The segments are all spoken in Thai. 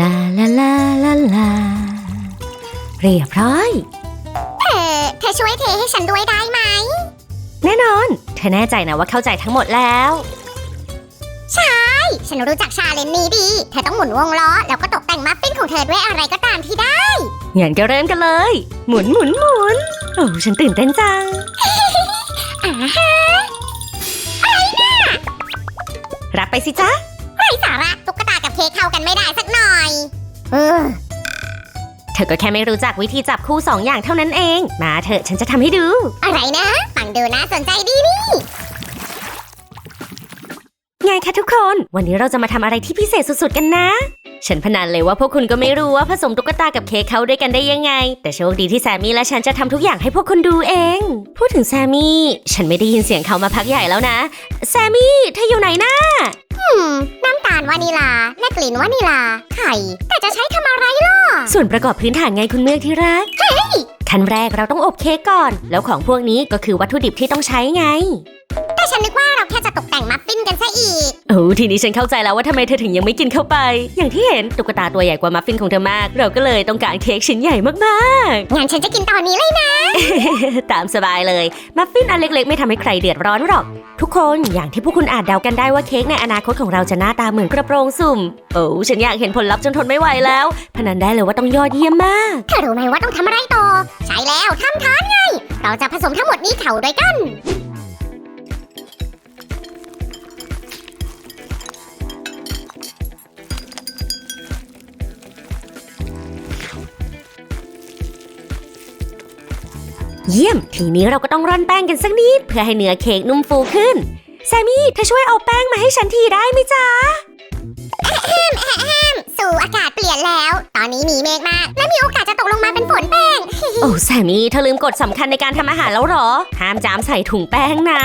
ลาลาลาลาลาเรียบร้อยเออเธอช่วยเทให้ฉันด้วยได้ไหม แน่นอน เธอแน่ใจนะว่าเข้าใจทั้งหมดแล้วฉันรู้จักชาเลนจ์นี้ดี เธอต้องหมุนวงล้อ แล้วก็ตกแต่งมัฟฟินของเธอด้วยอะไรก็ตามที่ได้ งั้นก็เริ่มกันเลย หมุนหมุนหมุนโอ้ฉันตื่นเต้นจังอ่าฮะรับไปสิจ๊ะ ไรสาระตุ๊กตากับเค้กเข้ากันไม่ได้สักหน่อย เออ เธอก็แค่ไม่รู้จักวิธีจับคู่สองอย่างเท่านั้นเอง มาเถอะฉันจะทำให้ดู อะไรนะ ฟังดูน่าสนใจดีนี่ ไงคะทุกคน วันนี้เราจะมาทำอะไรที่พิเศษสุดๆกันนะ ฉันพนันเลยว่าพวกคุณก็ไม่รู้ว่าผสมตุ๊กตากับเค้กเข้าด้วยกันได้ยังไง แต่โชคดีที่แซมมี่และฉันจะทำทุกอย่างให้พวกคุณดูเอง พูดถึงแซมมี่ ฉันไม่ได้ยินเสียงเขามาพักใหญ่แล้วนะ แซมมี่เธออยู่ไหนนะอื มน้ำตาลวานิลา และกลิ่นวานิลา ไข่ แต่จะใช้ทำอะไรล่ะ ส่วนประกอบพื้นฐานไงคุณเมือกที่รักขั้นแรกเราต้องอบเค้กก่อน แล้วของพวกนี้ก็คือวัตถุดิบที่ต้องใช้ไงแต่ ฉันนึกว่าเราแค่จะตกแต่งมัฟฟินกันซะอีก โอ้ทีนี้ฉันเข้าใจแล้วว่าทำไมเธอถึงยังไม่กินเข้าไป อย่างที่เห็นตุ๊กตาตัวใหญ่กว่ามัฟฟินของเธอมาก เราก็เลยต้องการเค้กชิ้นใหญ่มากงั้นฉันจะกินตอนนี้เลยนะ ๆ ตามสบายเลย มัฟฟินอันเล็กๆ ไม่ทำให้ใครเดือดร้อนหรอก ทุกคนอย่างที่พวกคุณอาจเดากันได้ว่าเค้กในอนาคตของเราจะหน้าตาเหมือนกระโปรงสุ่ม โอ้ฉันอยากเห็นผลลัพธ์จนทนไม่ไหวแล้ว พนันได้เลยว่าต้องยอดเยี่ยมมาก เธอรู้ไหมว่าต้องทำอะไรต่อ ใช่แล้วทำทานไง เราจะผสมทั้งหมดนี้เข้าด้วยกัน เยี่ยม ทีนี้เราก็ต้องร่อนแป้งกันสักนิด เพื่อให้เนื้อเค้กนุ่มฟูขึ้น แซมมี่เธอช่วยเอาแป้งมาให้ฉันทีได้ไหมจ๊ะสู่อากาศเปลี่ยนแล้ว ตอนนี้มีเมฆมาก และมีโอกาสจะตกลงมาเป็นฝนแป้ง โอ้แซมมี่เธอลืมกฎสำคัญในการทำอาหารแล้วเหรอ ห้ามจามใส่ถุงแป้งนะ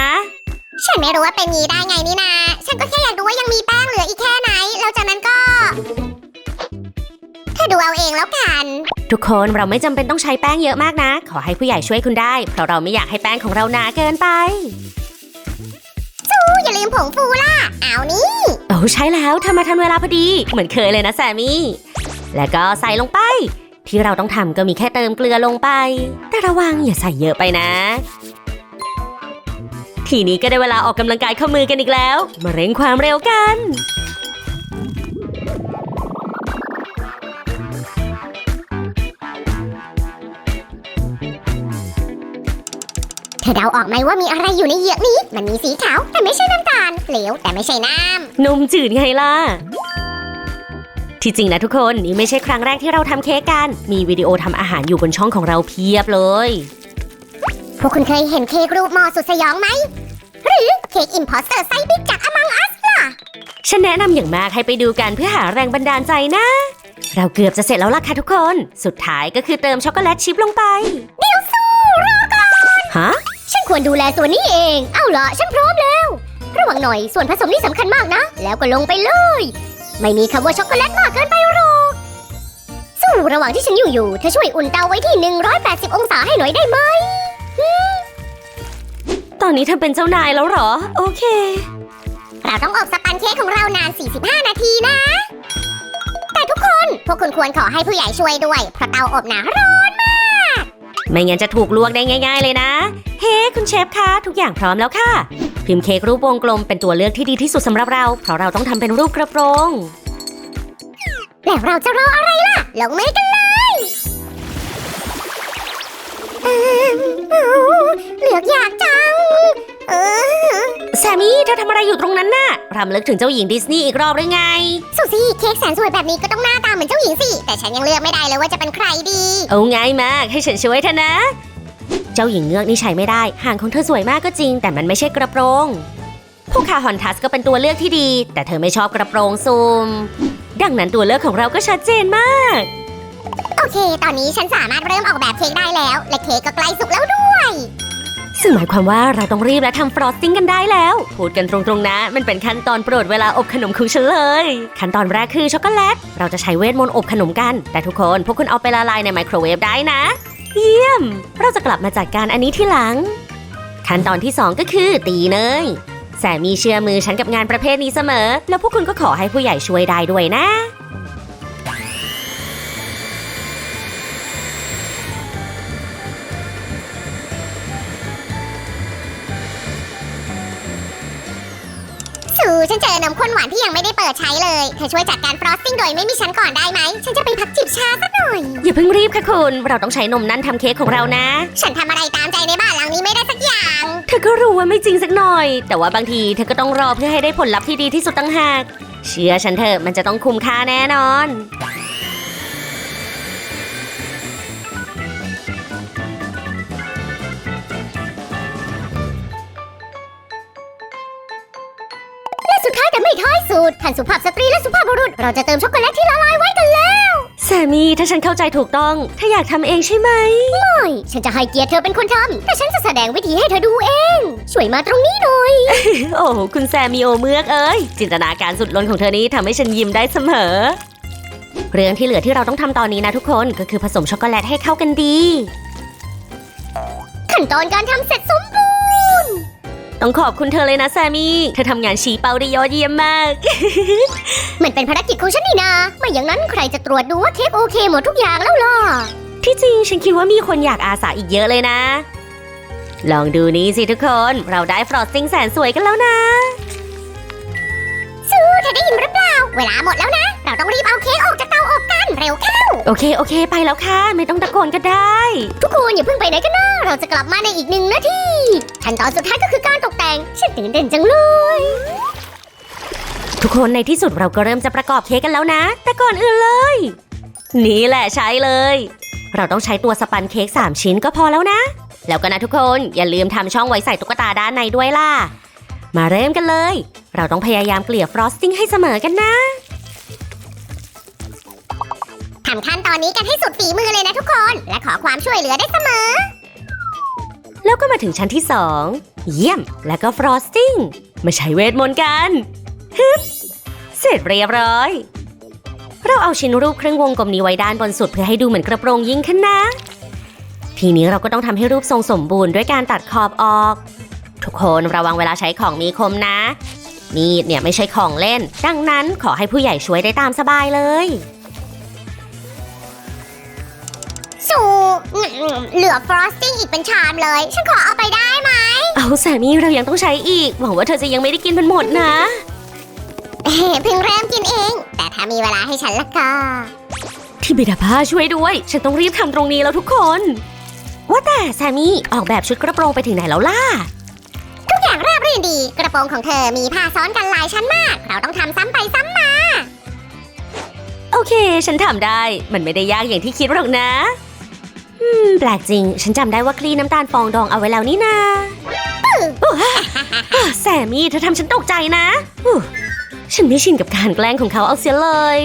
ฉันไม่รู้ว่าเป็นงี้ได้ไงนี่นา ฉันก็แค่อยากดูว่ายังมีแป้งเหลืออีกแค่ไหน แล้วจากนั้นก็เธอ ดูเอาเองแล้วกัน ทุกคนเราไม่จำเป็นต้องใช้แป้งเยอะมากนะ ขอให้ผู้ใหญ่ช่วยคุณได้ เพราะเราไม่อยากให้แป้งของเราหนาเกินไปอู้อย่าลืมผงฟูล่ะ เอานี่ โอ้ใช่แล้วเธอมาทันเวลาพอดี เหมือนเคยเลยนะแซมมี่ แล้วก็ใส่ลงไป ที่เราต้องทำก็มีแค่เติมเกลือลงไป แต่ระวังอย่าใส่เยอะไปนะ ทีนี้ก็ได้เวลาออกกำลังกายข้อมือกันอีกแล้ว มาเร่งความเร็วกัน อเดาออกไหมว่ามีอะไรอยู่ในเหยือกนี้ มันมีสีขาว แต่ไม่ใช่น้ำตาล เหลวแต่ไม่ใช่น้นมจืดไงล่ะ ที่จริงนะทุกคน นี่ไม่ใช่ครั้งแรกที่เราทำเค้กกัน มีวิดีโอทำอาหารอยู่บนช่องของเราเพียบเลยำพวกคุณเคยเห็นเค้กรูปหมอสุดสยองไหม หรือเค้กอิมพอสเตอร์ไซส์บิ๊กจากอมังอัสล่ะฉันแนะนำอย่างมากให้ไปดูกันเพื่อหาแรงบันดาลใจนะ เราเกือบจะเสร็จแล้วล่ะค่ะทุกคน สุดท้ายก็คือเติมช็อกโกแลตชิพลงไป เดี๋ยวสู้รอก่อน ฮะ ฉันควรดูแลส่วนนี้เอง เอาล่ะฉันพร้อมแล้ว ระวังหน่อย ส่วนผสมนี่สำคัญมากนะ แล้วก็ลงไปเลย ไม่มีคำว่าช็อกโกแลตมากเกินไปหรอก สู้ระหว่างที่ฉันอยู่อยู่ เธอช่วยอุ่นเตาไว้ที่ 180 องศาให้หน่อยได้ไหม ตอนนี้เธอเป็นเจ้านายแล้วเหรอ โอเค เราต้องอบสปันเค้กของเรานาน 45 นาทีนะ แต่ทุกคน พวกคุณควรขอให้ผู้ใหญ่ช่วยด้วย เพราะเตาอบหนาร้อน ไม่งั้นจะถูกลวกได้ง่าย ๆ เลยนะ เฮ้ คุณเชฟคะ ทุกอย่างพร้อมแล้วค่ะ พิมพ์เค้กรูปวงกลมเป็นตัวเลือกที่ดีที่สุดสำหรับเรา เพราะเราต้องทำเป็นรูปกระโปรง แล้วเราจะรออะไรล่ะ ลงมือกันเลยเอิ่มอู้เหลือกอยากจัง เออ แซมมี่เธอทำอะไรอยู่ตรงนั้นน่ะรำลึกถึงเจ้าหญิงดิสนีย์อีกรอบหรือไง สุซี่เค้กแสนสวยแบบนี้ก็ต้องหน้าตาเหมือนเจ้าหญิงสิ แต่ฉันยังเลือกไม่ได้เลยว่าจะเป็นใครดี เอาง่ายมากให้ฉันช่วยเธอนะ เจ้าหญิงเงือกนี่ใช้ไม่ได้หางของเธอสวยมากก็จริง แต่มันไม่ใช่กระโปรงผู้คาฮอนทัสก็เป็นตัวเลือกที่ดี แต่เธอไม่ชอบกระโปรงซูม ดังนั้นตัวเลือกของเราก็ชัดเจนมาก โอเค ตอนนี้ฉันสามารถเริ่มออกแบบเค้กได้แล้ว และเค้กก็ใกล้สุกแล้วด้วย ซึ่งหมายความว่าเราต้องรีบและทำฟรอสติ้งกันได้แล้ว พูดกันตรงๆนะ มันเป็นขั้นตอนโปรดเวลาอบขนมของฉันเลย ขั้นตอนแรกคือช็อกโกแลต เราจะใช้เวทมนต์อบขนมกัน แต่ทุกคนพวกคุณเอาไปละลายในไมโครเวฟได้นะ เยี่ยม เราจะกลับมาจัดการอันนี้ที่หลัง ขั้นตอนที่ 2 ก็คือตีเนยแสมีเชื่อมือฉันกับงานประเภทนี้เสมอ แล้วพวกคุณก็ขอให้ผู้ใหญ่ช่วยได้ด้วยนะ ฉันเจอนมข้นหวานที่ยังไม่ได้เปิดใช้เลย เธอช่วยจัดการฟรอสติ้งโดยไม่มีฉันก่อนได้ไหม ฉันจะไปพักจิบชาสักหน่อย อย่าเพิ่งรีบค่ะคุณ เราต้องใช้นมนั่นทำเค้กของเรานะ ฉันทำอะไรตามใจในบ้านหลังนี้ไม่ได้สักอย่าง เธอก็รู้ว่าไม่จริงสักหน่อย แต่ว่าบางทีเธอก็ต้องรอเพื่อให้ได้ผลลัพธ์ที่ดีที่สุดตั้งหาก เชื่อฉันเถอะมันจะต้องคุ้มค่าแน่นอน ท้ายสุดท่านสุภาพสตรีและสุภาพบุรุษ เราจะเติมช็อกโกแลตที่ละลายไว้กันแล้วแซมมี่ถ้าฉันเข้าใจถูกต้องเธออยากทำเองใช่ไหม ไม่ฉันจะให้เกียรติเธอเป็นคนทำแต่ฉันจะแสดงวิธีให้เธอดูเอง ช่วยมาตรงนี้หน่อย โอ้คุณแซมมีโอเมือกเอ้ย จินตนาการสุดล้นของเธอนี้ทำให้ฉันยิ้มได้เสมอ เรื่องที่เหลือที่เราต้องทำตอนนี้นะทุกคนก็คือผสมช็อกโกแลตให้เข้ากันดี ขั้นตอนการทำเสร็จสมบูรณ์ ต้องขอบคุณเธอเลยนะแซมมี่เธอทำงานชี้เป้าได้ยอดเยี่ยมมากมันเป็นภารกิจของฉันนี่นาไม่อย่างนั้นใครจะตรวจดูว่าเค้กโอเคหมดทุกอย่างแล้วล่ะ ที่จริงฉันคิดว่ามีคนอยากอาสาอีกเยอะเลยนะ ลองดูนี้สิทุกคน เราได้ฟรอสติ้งแสนสวยกันแล้วนะซูเธอได้ยินหรือเปล่า เวลาหมดแล้วนะ เราต้องรีบเอาเค้กออกจากเตาอบกันเร็วเข้า โอเคโอเค ไปแล้วค่ะ ไม่ต้องตะโกนก็ได้ ทุกคนอย่าเพิ่งไปไหนกันนะเราจะกลับมาในอีกหนึ่งนาที ขั้นตอนสุดท้ายก็คือการตกแต่งฉันตื่นเต้นจังเลย ทุกคนในที่สุดเราก็เริ่มจะประกอบเค้กกันแล้วนะ แต่ก่อนอื่นเลย นี่แหละใช้เลย เราต้องใช้ตัวสปันเค้ก3 ชิ้นก็พอแล้วนะ แล้วก็นะทุกคนอย่าลืมทำช่องไว้ใส่ตุ๊กตาด้านในด้วยล่ะ มาเริ่มกันเลย เราต้องพยายามเกลี่ยฟรอสติ้งให้เสมอกันนะทำขั้นตอนนี้กันให้สุดฝีมือเลยนะทุกคน และขอความช่วยเหลือได้เสมอ แล้วก็มาถึงชั้นที่2เยี่ยม แล้วก็ฟรอสติ้ง มาใช้เวทมนต์กันฮึบเสร็จเรียบร้อย เราเอาชิ้นรูปเครื่องวงกลมนี้ไว้ด้านบนสุดเพื่อให้ดูเหมือนกระโปรงยิ่งขึ้นนะ ทีนี้เราก็ต้องทำให้รูปทรงสมบูรณ์ด้วยการตัดขอบออก ทุกคนระวังเวลาใช้ของมีคมนะมีดเนี่ยไม่ใช่ของเล่น ดังนั้นขอให้ผู้ใหญ่ช่วยได้ตามสบายเลย สูเหลือฟรอสติ้งอีกเป็นชามเลย ฉันขอเอาไปได้ไหม เอาแซมมี่เรายังต้องใช้อีก หวังว่าเธอจะยังไม่ได้กินมันหมดนะเอ๊ะเพิ่งเริ่มกินเอง แต่ถ้ามีเวลาให้ฉันละก็ที่บิดาผ้าช่วยด้วย ฉันต้องรีบทำตรงนี้แล้วทุกคน ว่าแต่แซมมี่ออกแบบชุดกระโปรงไปถึงไหนแล้วล่ะ ทุกอย่างราบรื่นดี กระโปรงของเธอมีผ้าซ้อนกันหลายชั้นมาก เราต้องทำซ้ำไปซ้ำมา โอเค ฉันทำได้ มันไม่ได้ยากอย่างที่คิดหรอกนะ อืม แปลกจริง ฉันจำได้ว่าคลีน้ำตาลฟองดองเอาไว้แล้วนี่นาโอ้ฮะอะแซมมี่เธอทำฉันตกใจนะอู้ฉันไม่ชินกับการแกล้งของเขาเอาเสียเลย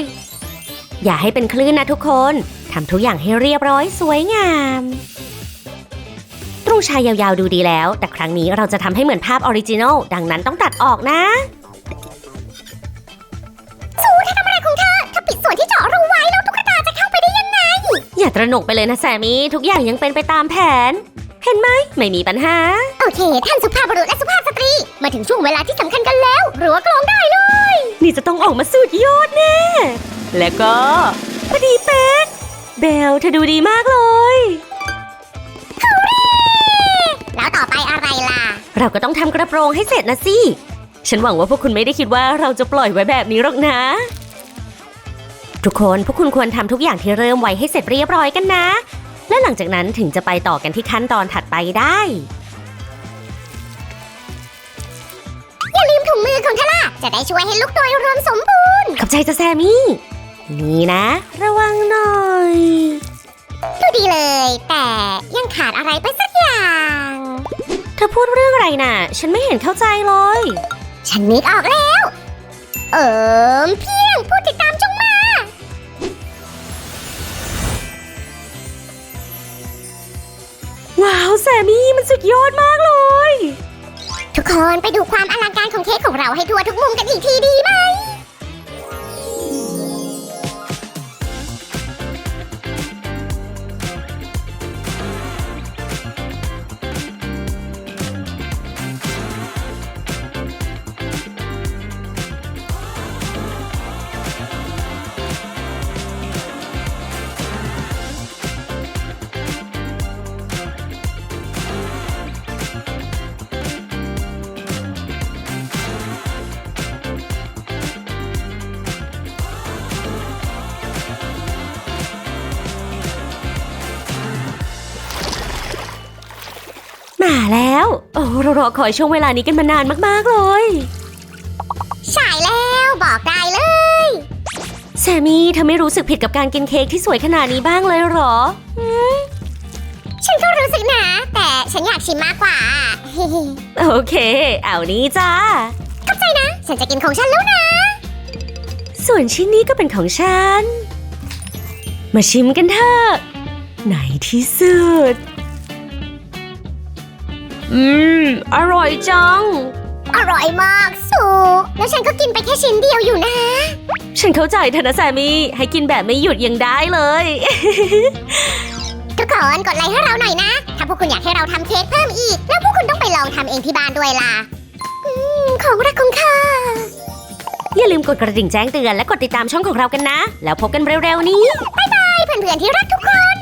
อย่าให้เป็นคลื่นนะทุกคน ทำทุกอย่างให้เรียบร้อยสวยงาม ตรงชายยาวๆดูดีแล้ว แต่ครั้งนี้เราจะทำให้เหมือนภาพออริจินอล ดังนั้นต้องตัดออกนะ ตระหนกไปเลยนะแซมมี่ทุกอย่างยังเป็นไปตามแผน เห็นไหมไม่มีปัญหา โอเค ท่านสุภาพบุรุษและสุภาพสตรี มาถึงช่วงเวลาที่สำคัญกันแล้วรัวกลองได้เลย นี่จะต้องออกมาสุดยอดแน่ แล้วก็พอดีเป๊ะเบลเธอดูดีมากเลยแล้วต่อไปอะไรล่ะ เราก็ต้องทำกระโปรงให้เสร็จนะสิ ฉันหวังว่าพวกคุณไม่ได้คิดว่าเราจะปล่อยไว้แบบนี้หรอกนะ ทุกคนพวกคุณควรทำทุกอย่างที่เริ่มไว้ให้เสร็จเรียบร้อยกันนะ และหลังจากนั้นถึงจะไปต่อกันที่ขั้นตอนถัดไปได้ อย่าลืมถุงมือของเธอล่ะ จะได้ช่วยให้ลุกโดยรวมสมบูรณ์ ขอบใจจะแซมมี่ นี่นะ ระวังหน่อย ดูดีเลย แต่ยังขาดอะไรไปสักอย่าง เธอพูดเรื่องอะไรน่ะ ฉันไม่เห็นเข้าใจเลย ฉันนึกออกแล้ว เอิมเพี แซมมี่มันสุดยอดมากเลย ทุกคนไปดูความอลังการของเค้กของเราให้ทั่วทุกมุมกันอีกทีดี มมาแล้ว โอ้เรารอคอยช่วงเวลานี้กันมานานมากๆเลยฉายแล้วบอกได้เลยแซมมี่เธอไม่รู้สึกผิดกับการกินเค้กที่สวยขนาดนี้บ้างเลยเหรอฉันก็รู้สึกนะ แต่ฉันอยากชิมมากกว่า โอเค เอานี้จ้าฉันจะกินของฉันแล้วนะ ส่วนชิ้นนี้ก็เป็นของฉัน มาชิมกันเถอะไหนที่สุด อืม อร่อยจัง อร่อยมากสูแล้วฉันก็กินไปแค่ชิ้นเดียวอยู่นะ ฉันเข้าใจเธอนะแซมมี่ให้กินแบบไม่หยุดยังได้เลย ทุกคนกดไลค์ให้เราหน่อยนะ ถ้าพวกคุณอยากให้เราทำเค้กเพิ่มอีก แล้วพวกคุณต้องไปลองทำเองที่บ้านด้วยล่ะอืมของรักของข้าอย่าลืมกดกระดิ่งแจ้งเตือนและกดติดตามช่องของเรากันนะ แล้วพบกันเร็วๆนี้ให้เพื่อนๆที่รักทุกคน